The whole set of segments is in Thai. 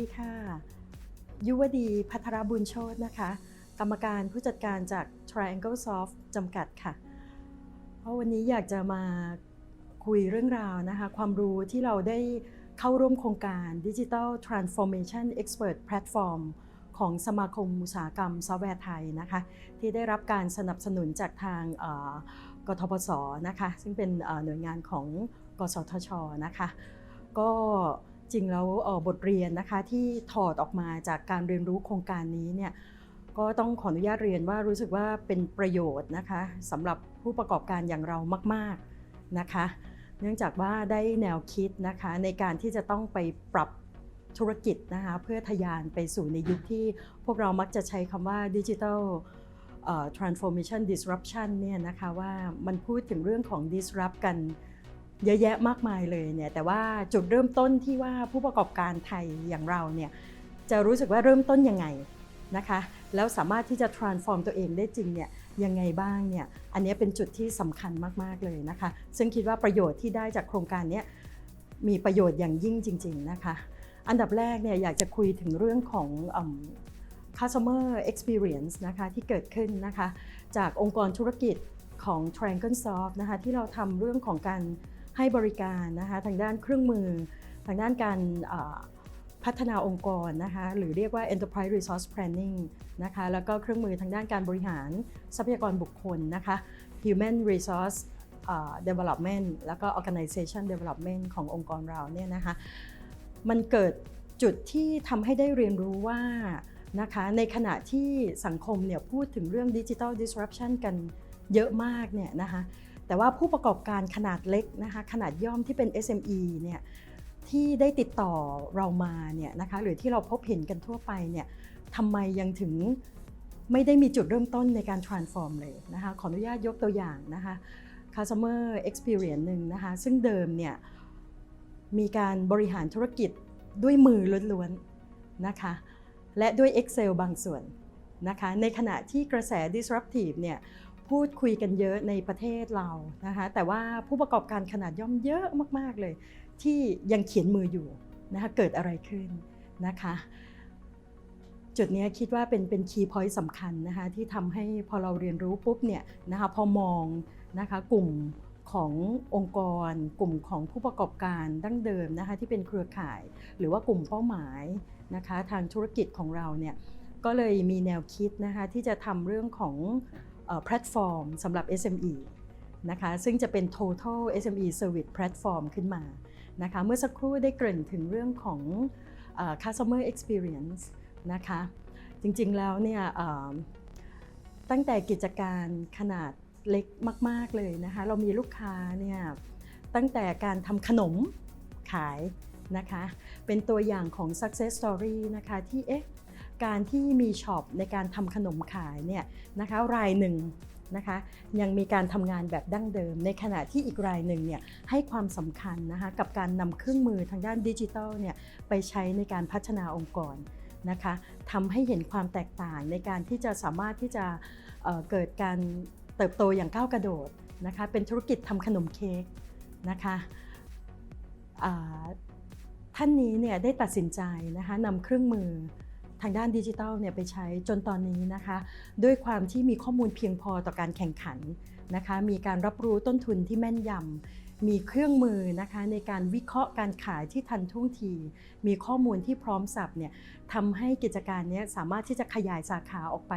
ดีค่ะ ยุวดีพัทรบุญโชตนะคะ กรรมการผู้จัดการจาก Triangle Soft จำกัดค่ะ เพราะวันนี้อยากจะมาคุยเรื่องราวนะคะ ความรู้ที่เราได้เข้าร่วมโครงการ Digital Transformation Expert Platform ของสมาคมอุตสาหกรรมซอฟต์แวร์ไทยนะคะ ที่ได้รับการสนับสนุนจากทางกทปสนะคะ ซึ่งเป็นหน่วยงานของกสทชนะคะ ก็ จริงแล้วออบทเรียนนะคะที่ถอดออกมาจากการเรียนรู้โครงการนี้เนี่ยก็ต้องขออนุญาตเรียนว่ารู้สึกว่าเป็นประโยชน์นะคะสำหรับผู้ประกอบการอย่างเรามากๆนะคะ เนื่องจากว่าได้แนวคิดนะคะในการที่จะต้องไปปรับธุรกิจนะคะเพื่อทะยานไปสู่ในยุคที่พวกเรามักจะใช้คำว่าดิจิทัล transformation disruption เนี่ยนะคะว่ามันพูดถึงเรื่องของ disrupt กัน เยอะแยะมากมายเลยเนี่ยแต่ว่าจุดเริ่มต้นที่ว่าผู้ประกอบการไทยอย่างเราเนี่ยจะรู้สึกว่าเริ่มต้นยังไงนะคะแล้วสามารถที่จะ transform ตัวเองได้จริงเนี่ยยังไงบ้างเนี่ยอันนี้เป็นจุดที่สำคัญมาก ๆ เลยนะคะ ซึ่งคิดว่าประโยชน์ที่ได้จากโครงการนี้มีประโยชน์อย่างยิ่งจริง ๆ นะคะ อันดับแรกเนี่ยอยากจะคุยถึงเรื่องของอ customer experience นะคะที่เกิดขึ้นนะคะจากองค์กรธุรกิจของ Triangle Soft นะคะที่เราทำเรื่องของการ ให้บริการนะคะทางด้านเครื่องมือ ทางด้านการพัฒนาองค์กรนะคะหรือเรียกว่า enterprise resource planning นะคะแล้วก็เครื่องมือทางด้านการบริหารทรัพยากรบุคคลนะคะ human resource development แล้วก็ organization development ขององค์กรเราเนี่ยนะคะมันเกิดจุดที่ทำให้ได้เรียนรู้ว่านะคะในขณะที่สังคมเนี่ยพูดถึงเรื่อง digital disruption กันเยอะมากเนี่ยนะคะ แต่ว่าผู้ประกอบการขนาดเล็กนะคะขนาดย่อมที่เป็น SME เนี่ยที่ได้ติดต่อเรามาเนี่ยนะคะหรือที่เราพบเห็นกันทั่วไปเนี่ยทำไมยังถึงไม่ได้มีจุดเริ่มต้นในการ transform เลยนะคะขออนุญาตยกตัวอย่างนะคะ customer experience หนึ่งนะคะซึ่งเดิมเนี่ยมีการบริหารธุรกิจด้วยมือล้วนๆนะคะและด้วย Excel บางส่วนนะคะในขณะที่กระแส disruptive เนี่ย พูดคุยกันเยอะในประเทศเรานะคะแต่ว่าผู้ประกอบการขนาดย่อมเยอะมากๆเลย ที่ยังเขียนมืออยู่นะคะเกิดอะไรขึ้นนะคะจุดนี้คิดว่าเป็นเป็นคีย์พอยต์สำคัญนะคะที่ทำให้พอเราเรียนรู้ปุ๊บเนี่ยนะคะพอมองนะคะกลุ่มขององค์กร กลุ่มของผู้ประกอบการดั้งเดิมนะคะที่เป็นเครือข่าย หรือว่ากลุ่มเป้าหมายนะคะทางธุรกิจของเราเนี่ยก็เลยมีแนวคิดนะคะที่จะทำเรื่องของ แพลตฟอร์มสำหรับ SME นะคะซึ่งจะเป็น total SME service platform ขึ้นมานะคะเมื่อสักครู่ได้เกริ่นถึงเรื่องของอ customer experience นะคะจริงๆแล้วเนี่ยตั้งแต่กิจการขนาดเล็กมาก ๆเลยนะคะเรามีลูกค้าเนี่ยตั้งแต่การทำขนมขายนะคะเป็นตัวอย่างของ success story นะคะที่เอ๊ะ การที่มีช็อปในการทำขนมขายเนี่ยนะคะรายหนึ่งนะคะยังมีการทำงานแบบดั้งเดิม ในขณะที่อีกรายหนึ่งเนี่ยให้ความสำคัญนะคะกับการนำเครื่องมือทางด้านดิจิทัลเนี่ยไปใช้ในการพัฒนาองค์กรนะคะทำให้เห็นความแตกต่างในการที่จะสามารถที่จะเเกิดการเติบโตอย่างก้าวกระโดดนะคะเป็นธุรกิจทำขนมเค้กนะคะท่านนี้เนี่ยได้ตัดสินใจนะคะนำเครื่องมือ ทางด้านดิจิทัลเนี่ยไปใช้จนตอนนี้นะคะ ด้วยความที่มีข้อมูลเพียงพอต่อการแข่งขันนะคะ มีการรับรู้ต้นทุนที่แม่นยำมีเครื่องมือนะคะในการวิเคราะห์การขายที่ทันท่วงที มีข้อมูลที่พร้อมสับเนี่ยทำให้กิจการนี้สามารถที่จะขยายสาขาออกไป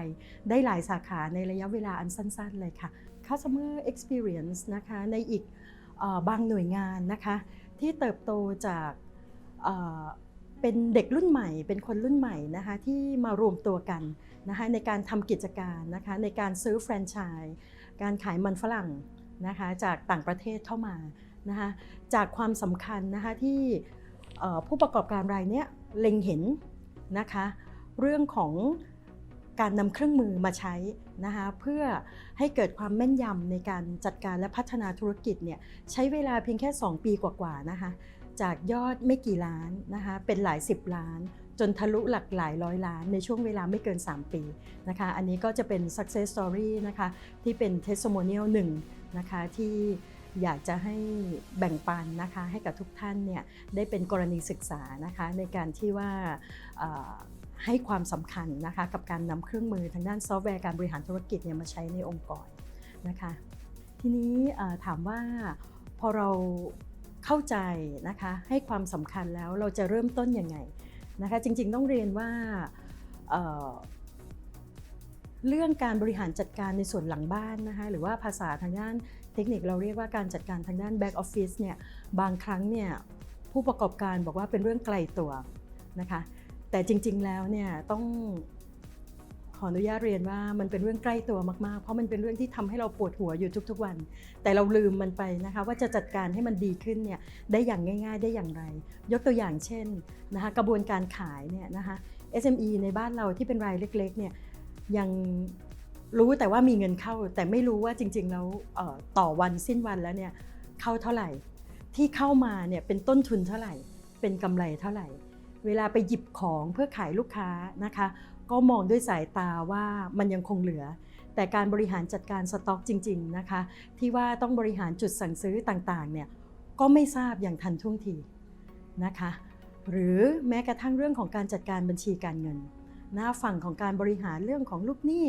ได้หลายสาขาในระยะเวลาอันสั้น ๆ เลยค่ะ Customer Experience นะคะในอีกอบางหน่วยงานนะคะที่เติบโตจาก เป็นเด็กรุ่นใหม่ เป็นคนรุ่นใหม่นะคะที่มารวมตัวกันนะคะในการทำกิจการนะคะในการซื้อแฟรนไชส์การขายมันฝรั่งนะคะจากต่างประเทศเข้ามานะคะจากความสำคัญนะคะที่ผู้ประกอบการรายนี้เล็งเห็นนะคะเรื่องของการนำเครื่องมือมาใช้นะคะเพื่อให้เกิดความแม่นยำในการจัดการและพัฒนาธุรกิจเนี่ยใช้เวลาเพียงแค่ 2 ปีกว่าๆนะคะ จากยอดไม่กี่ล้านนะคะเป็นหลาย10ล้าน จนทะลุหลักหลายร้อยล้านในช่วงเวลาไม่เกิน 3 ปีนะคะอันนี้ก็จะเป็น success story นะคะที่เป็น testimonial หนึ่งนะคะที่อยากจะให้แบ่งปันนะคะให้กับทุกท่านเนี่ยได้เป็นกรณีศึกษานะคะในการที่ว่าให้ความสำคัญนะคะกับการนำเครื่องมือทางด้านซอฟต์แวร์การบริหารธุรกิจเนี่ยมาใช้ในองค์กรนะคะทีนี้ถามว่าพอเรา เข้าใจนะคะให้ความสำคัญแล้วเราจะเริ่มต้นยังไงนะคะจริงๆต้องเรียนว่าเเรื่องการบริหารจัดการในส่วนหลังบ้านนะคะหรือว่าภาษาทางด้านเทคนิคเราเรียกว่าการจัดการทางด้าน back office เนี่ยบางครั้งเนี่ยผู้ประกอบการบอกว่าเป็นเรื่องไกลตัวนะคะแต่จริงๆแล้วเนี่ยต้อง ออนุญาตเรียนว่ามันเป็นเรื่องใกล้ตัวมากๆ เพราะมันเป็นเรื่องที่ทำให้เราปวดหัวอยู่ทุกๆวัน แต่เราลืมมันไปนะคะ ว่าจะจัดการให้มันดีขึ้นเนี่ยได้อย่างง่าย ๆ ได้อย่างไร ยกตัวอย่างเช่นนะคะกระบวนการขายเนี่ยนะคะ SME ในบ้านเราที่เป็นรายเล็กๆเนี่ยยังรู้แต่ว่ามีเงินเข้า แต่ไม่รู้ว่าจริงๆแล้วต่อวันสิ้นวันแล้วเนี่ยเข้าเท่าไหร่ ที่เข้ามาเนี่ยเป็นต้นทุนเท่าไหร่ เป็นกำไรเท่าไหร่ เวลาไปหยิบของเพื่อขายลูกค้านะคะ ก็มองด้วยสายตาว่ามันยังคงเหลือ แต่การบริหารจัดการสต็อกจริง ๆนะคะ ที่ว่าต้องบริหารจุดสั่งซื้อต่างๆเนี่ยก็ไม่ทราบอย่างทันท่วงทีนะคะ หรือแม้กระทั่งเรื่องของการจัดการบัญชีการเงิน หนะฝั่งของการบริหารเรื่องของลูกหนี้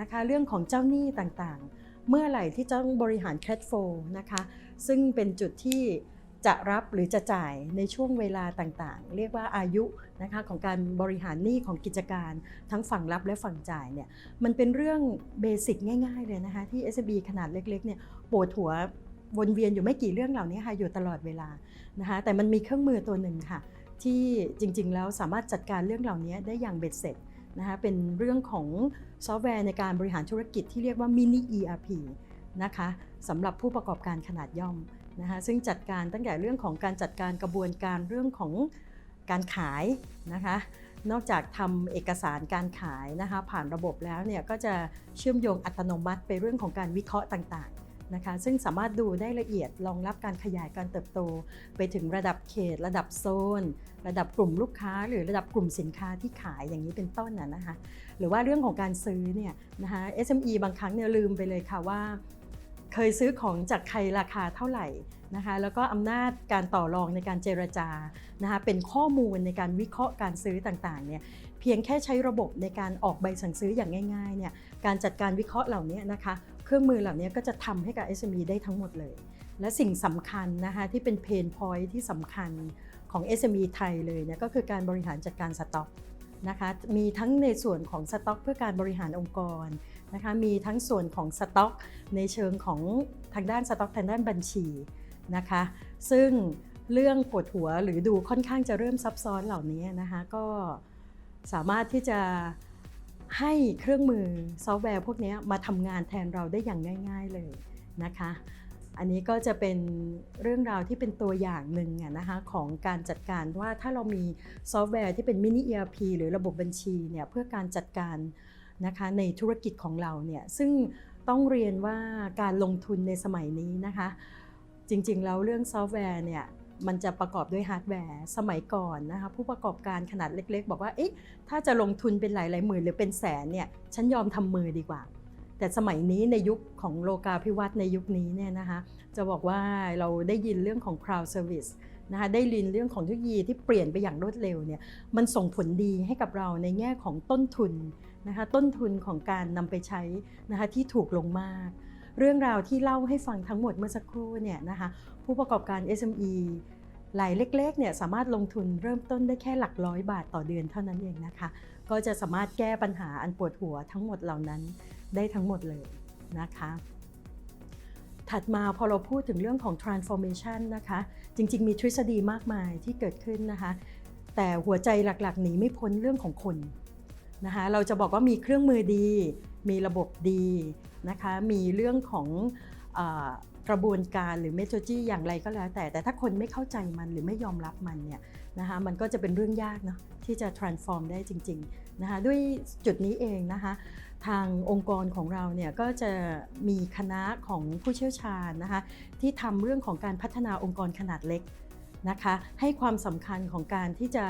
นะคะเรื่องของเจ้าหนี้ต่างๆ เมื่อไหร่ที่ต้องบริหาร cash flow นะคะซึ่งเป็นจุดที่ จะรับหรือจะจ่ายในช่วงเวลาต่างๆ เรียกว่าอายุนะคะของการบริหารหนี้ของกิจการทั้งฝั่งรับและฝั่งจ่ายเนี่ยมันเป็นเรื่องเบสิกง่าย ๆ เลยนะคะที่ SB ขนาดเล็กๆเนี่ยปวดหัววนเวียนอยู่ไม่กี่เรื่องเหล่านี้ค่ะอยู่ตลอดเวลานะคะแต่มันมีเครื่องมือตัวหนึ่งค่ะ ที่จริงๆแล้วสามารถจัดการเรื่องเหล่านี้ได้อย่างเบ็ดเสร็จนะคะเป็นเรื่องของซอฟต์แวร์ในการบริหารธุรกิจที่เรียกว่า mini ERP นะคะสำหรับผู้ประกอบการขนาดย่อม นะคะซึ่งจัดการตั้งแต่เรื่องของการจัดการกระบวนการเรื่องของการขายนะคะนอกจากทำเอกสารการขายนะคะผ่านระบบแล้วเนี่ยก็จะเชื่อมโยงอัตโนมัติไปเรื่องของการวิเคราะห์ต่างๆนะคะซึ่งสามารถดูได้ละเอียดรองรับการขยายการเติบโต ไปถึงระดับเขต ระดับโซน ระดับกลุ่มลูกค้า หรือระดับกลุ่มสินค้าที่ขายอย่างนี้เป็นต้นนะนะคะหรือว่าเรื่องของการซื้อเนี่ยนะคะ SME บางครั้งเนี่ยลืมไปเลยค่ะว่า เคยซื้อของจากใครราคาเท่าไหร่นะคะแล้วก็อำนาจการต่อรองในการเจรจานะคะเป็นข้อมูลในการวิเคราะห์การซื้อต่างๆเนี่ยเพียงแค่ใช้ระบบในการออกใบสั่งซื้ออย่างง่ายๆเนี่ยการจัดการวิเคราะห์เหล่านี้นะคะเครื่องมือเหล่านี้ก็จะทำให้กับ SME ได้ทั้งหมดเลย และสิ่งสำคัญนะคะที่เป็นเพนพอยที่สำคัญของ SME ไทยเลยเนี่ยก็คือการบริหารจัดการสต็อกนะคะมีทั้งในส่วนของสต็อกเพื่อการบริหารองค์กร นะคะมีทั้งส่วนของสต็อกในเชิงของทางด้านสต็อกทางด้านบัญชีนะคะซึ่งเรื่องปวดหัวหรือดูค่อนข้างจะเริ่มซับซ้อนเหล่านี้นะคะก็สามารถที่จะให้เครื่องมือซอฟต์แวร์พวกนี้มาทำงานแทนเราได้อย่างง่าย ๆเลยนะคะ อันนี้ก็จะเป็นเรื่องราวที่เป็นตัวอย่างหนึ่งนะคะของการจัดการว่าถ้าเรามีซอฟต์แวร์ที่เป็นมินิ ERP หรือระบบบัญชีเนี่ยเพื่อการจัดการ นะคะในธุรกิจของเราเนี่ยซึ่งต้องเรียนว่าการลงทุนในสมัยนี้นะคะ จริงๆแล้วเรื่องซอฟต์แวร์เนี่ยมันจะประกอบด้วยฮาร์ดแวร์สมัยก่อนนะคะผู้ประกอบการขนาดเล็ก ๆ บอกว่าเอ๊ะถ้าจะลงทุนเป็นหลายๆหมื่นหรือเป็นแสนเนี่ยฉันยอมทำมือดีกว่า แต่สมัยนี้ในยุคของโลกาภิวัตน์ในยุคนี้เนี่ยนะคะจะบอกว่าเราได้ยินเรื่องของ cloud service นะคะได้ยินเรื่องของเทคโนโลยีที่เปลี่ยนไปอย่างรวดเร็วเนี่ยมันส่งผลดีให้กับเราในแง่ของต้นทุน นะคะต้นทุนของการนำไปใช้นะคะที่ถูกลงมาก เรื่องราวที่เล่าให้ฟังทั้งหมดเมื่อสักครู่เนี่ยนะคะผู้ประกอบการ SME รายเล็กๆเนี่ยสามารถลงทุนเริ่มต้นได้แค่หลักร้อยบาทต่อเดือนเท่านั้นเองนะคะ ก็จะสามารถแก้ปัญหาอันปวดหัวทั้งหมดเหล่านั้นได้ทั้งหมดเลยนะคะ ถัดมาพอเราพูดถึงเรื่องของ transformation นะคะ จริงๆ มีทฤษฎีมากมายที่เกิดขึ้นนะคะ แต่หัวใจหลักๆหนีไม่พ้นเรื่องของคน นะคะเราจะบอกว่ามีเครื่องมือดี มีระบบดีนะคะมีเรื่องของกระบวนการหรือเมท o จีอย่างไรก็แล้ว แต่แต่ถ้าคนไม่เข้าใจมันหรือไม่ยอมรับมันเนี่ยนะคะมันก็จะเป็นเรื่องยากเนาะที่จะ transform ได้จริงๆนะคะด้วยจุดนี้เองนะคะทางองค์กรของเราเนี่ยก็จะมีคณะของผู้เชี่ยวชาญนะคะที่ทำเรื่องของการพัฒนาองค์กรขนาดเล็กนะคะให้ความสำคัญของการที่จะ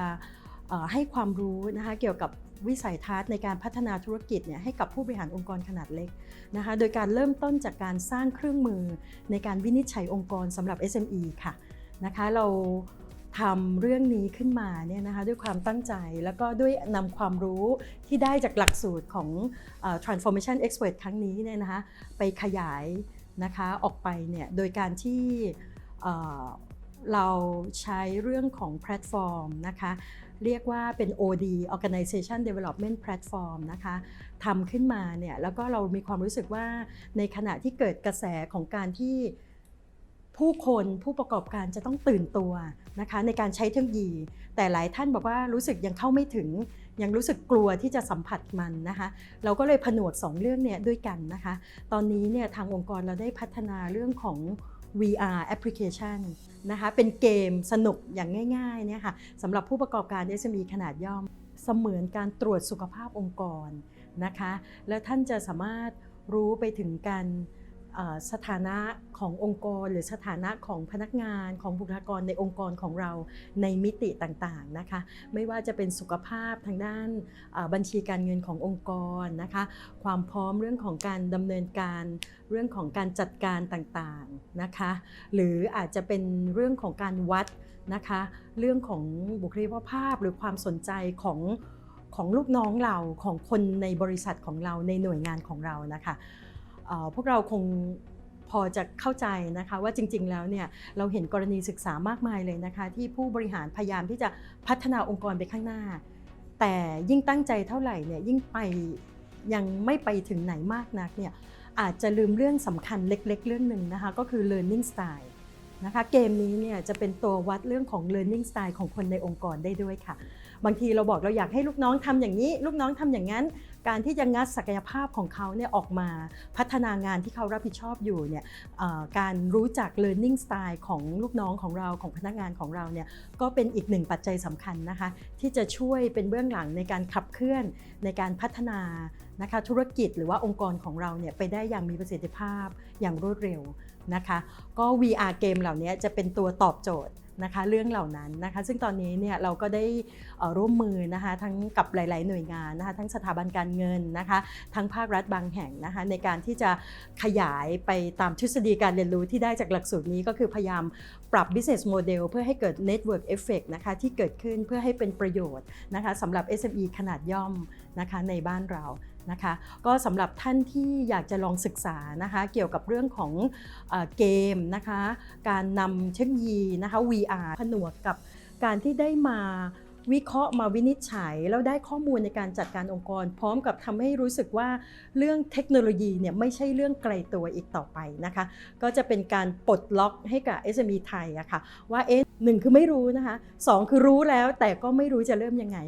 ให้ความรู้นะคะเกี่ยวกับ วิสัยทัศน์ในการพัฒนาธุรกิจเนี่ยให้กับผู้บริหารองค์กรขนาดเล็กนะคะ โดยการเริ่มต้นจากการสร้างเครื่องมือในการวินิจฉัยองค์กรสำหรับ SME ค่ะนะคะเราทำเรื่องนี้ขึ้นมาเนี่ยนะคะด้วยความตั้งใจแล้วก็ด้วยนำความรู้ที่ได้จากหลักสูตรของ transformation expert ครั้งนี้เนี่ยนะคะไปขยายนะคะออกไปเนี่ยโดยการที่เราใช้เรื่องของแพลตฟอร์มนะคะ เรียกว่าเป็น OD Organization Development Platform นะคะทำขึ้นมาเนี่ยแล้วก็เรามีความรู้สึกว่าในขณะที่เกิดกระแสของการที่ผู้คนผู้ประกอบการจะต้องตื่นตัวนะคะในการใช้เทคโนโลยี แต่หลายท่านบอกว่ารู้สึกยังเข้าไม่ถึง ยังรู้สึกกลัวที่จะสัมผัสมันนะคะเราก็เลยผนวกสองเรื่องเนี่ยด้วยกันนะคะ ตอนนี้เนี่ยทางองค์กรเราได้พัฒนาเรื่องของ VR application นะคะเป็นเกมสนุกอย่างง่ายๆเนี่ยค่ะสำหรับผู้ประกอบการ SME ขนาดย่อม เสมือนการตรวจสุขภาพองค์กรนะคะ แล้วท่านจะสามารถรู้ไปถึงการ สถานะขององค์กร หรือสถานะของพนักงานของบุคลากรในองค์กรของเราในมิติต่างๆนะคะ ไม่ว่าจะเป็นสุขภาพทางด้านบัญชีการเงินขององค์กรนะคะ ความพร้อมเรื่องของการดำเนินการเรื่องของการจัดการต่างๆนะคะ หรืออาจจะเป็นเรื่องของการวัดนะคะ เรื่องของบุคลิกภาพหรือความสนใจของของลูกน้องเราของคนในบริษัทของเราในหน่วยงานของเรานะคะ พวกเราคงพอจะเข้าใจนะคะว่าจริง ๆ แล้วเนี่ยเราเห็นกรณีศึกษามากมายเลยนะคะ ที่ผู้บริหารพยายามที่จะพัฒนาองค์กรไปข้างหน้า แต่ยิ่งตั้งใจเท่าไหร่เนี่ยยิ่งไปยังไม่ไปถึงไหนมากนักเนี่ยอาจจะลืมเรื่องสำคัญเล็ก ๆ เรื่องหนึ่งนะคะก็คือ learning style นะคะเกมนี้เนี่ยจะเป็นตัววัดเรื่องของ learning style ของคนในองค์กรได้ด้วยค่ะ บางทีเราบอกเราอยากให้ลูกน้องทำอย่างนี้ ลูกน้องทำอย่างนั้น การที่จะงัดศักยภาพของเขาเนี่ยออกมาพัฒนางานที่เขารับผิดชอบอยู่เนี่ยการรู้จัก learning style ของลูกน้องของเราของพนักงานของเราเนี่ยก็เป็นอีกหนึ่งปัจจัยสำคัญนะคะ ที่จะช่วยเป็นเบื้องหลังในการขับเคลื่อนในการพัฒนานะคะธุรกิจหรือว่าองค์กรของเราเนี่ยไปได้อย่างมีประสิทธิภาพอย่างรวดเร็วนะคะ ก็ VR เกมเหล่านี้จะเป็นตัวตอบโจทย์ นะคะเรื่องเหล่านั้นนะคะ ซึ่งตอนนี้เนี่ยเราก็ได้ร่วมมือนะคะทั้งกับหลาย ๆ หน่วยงานนะคะทั้งสถาบันการเงินนะคะทั้งภาครัฐบางแห่งนะคะในการที่จะขยายไปตามทฤษฎีการเรียนรู้ที่ได้จากหลักสูตรนี้ก็คือพยายามปรับ business model เพื่อให้เกิด network effect นะคะที่เกิดขึ้นเพื่อให้เป็นประโยชน์นะคะสำหรับ SME ขนาดย่อมนะคะในบ้านเรา นะคะก็สำหรับท่านที่อยากจะลองศึกษานะคะเกี่ยวกับเรื่องของเกมนะคะการนำเทคโนโลยีนะคะ VR ผนวกกับการที่ได้มา วิเคราะห์มาวินิจฉัย แล้วได้ข้อมูลในการจัดการองค์กร พร้อมกับทำให้รู้สึกว่าเรื่องเทคโนโลยีเนี่ยไม่ใช่เรื่องไกลตัวอีกต่อไปนะคะ ก็จะเป็นการปลดล็อกให้กับ SME ไทยอะค่ะว่าเอ๊ะหนึ่งคือไม่รู้นะคะสองคือรู้แล้วแต่ก็ไม่รู้จะเริ่มยังไง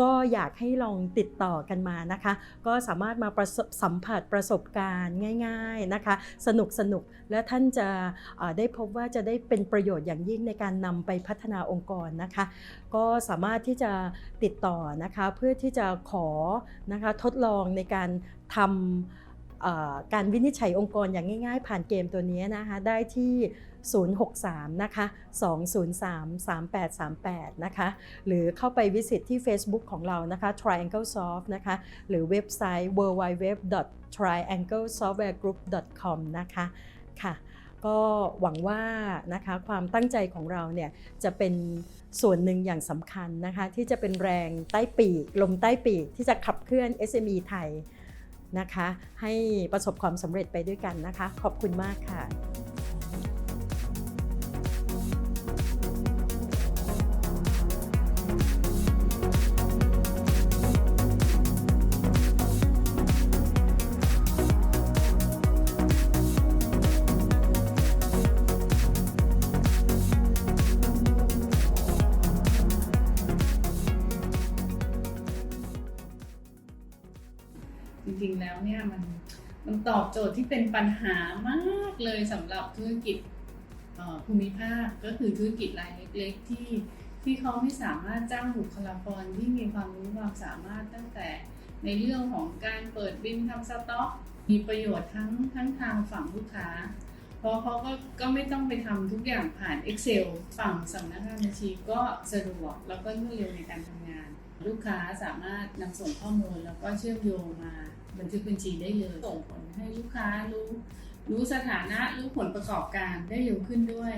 ก็อยากให้ลองติดต่อกันมานะคะ ก็สามารถมาสัมผัสประสบการณ์ง่าย ๆนะคะ สนุกสนุกและท่านจะได้พบว่าจะได้เป็นประโยชน์อย่างยิ่งในการนำไปพัฒนาองค์กรนะคะ ก็สามารถที่จะติดต่อนะคะเพื่อที่จะขอนะคะทดลองในการทำการวินิจฉัยองค์กรอย่างง่ายๆ ผ่านเกมตัวนี้นะคะได้ที่ 063 นะคะ 203 3838 นะคะ หรือเข้าไปวิสิตที่ Facebook ของเรานะคะ Triangle Soft นะคะ หรือเว็บไซต์ www.trianglesoftwaregroup.com นะคะค่ะ ก็หวังว่านะคะความตั้งใจของเราเนี่ยจะเป็นส่วนหนึ่งอย่างสำคัญนะคะที่จะเป็นแรงใต้ปีกลมใต้ปีกที่จะขับเคลื่อน SME ไทยนะคะ ให้ประสบความสำเร็จไปด้วยกันนะคะ ขอบคุณมากค่ะ ตอบโจทย์ที่เป็นปัญหามากเลยสำหรับธุรกิจภูมิภาคก็คือธุรกิจรายเล็ก ๆ ที่ที่เขาไม่สามารถจ้างบุคลากรที่มีความรู้ความสามารถตั้งแต่ในเรื่องของการเปิดบินทำสต็อก มีประโยชน์ทั้งทั้งทางฝั่งลูกค้า เพราะเขาก็ก็ไม่ต้องไปทำทุกอย่างผ่าน Excel ฝั่งสำนักงานบัญชีก็สะดวกแล้วก็รวดเร็วในการทำงาน ลูกค้าสามารถนำส่งข้อมูลแล้วก็เชื่อมโยงมา บันทึกบัญชีได้เลยส่งผลให้ลูกค้ารู้รู้สถานะรู้ผลประกอบการได้เร็วขึ้นด้วย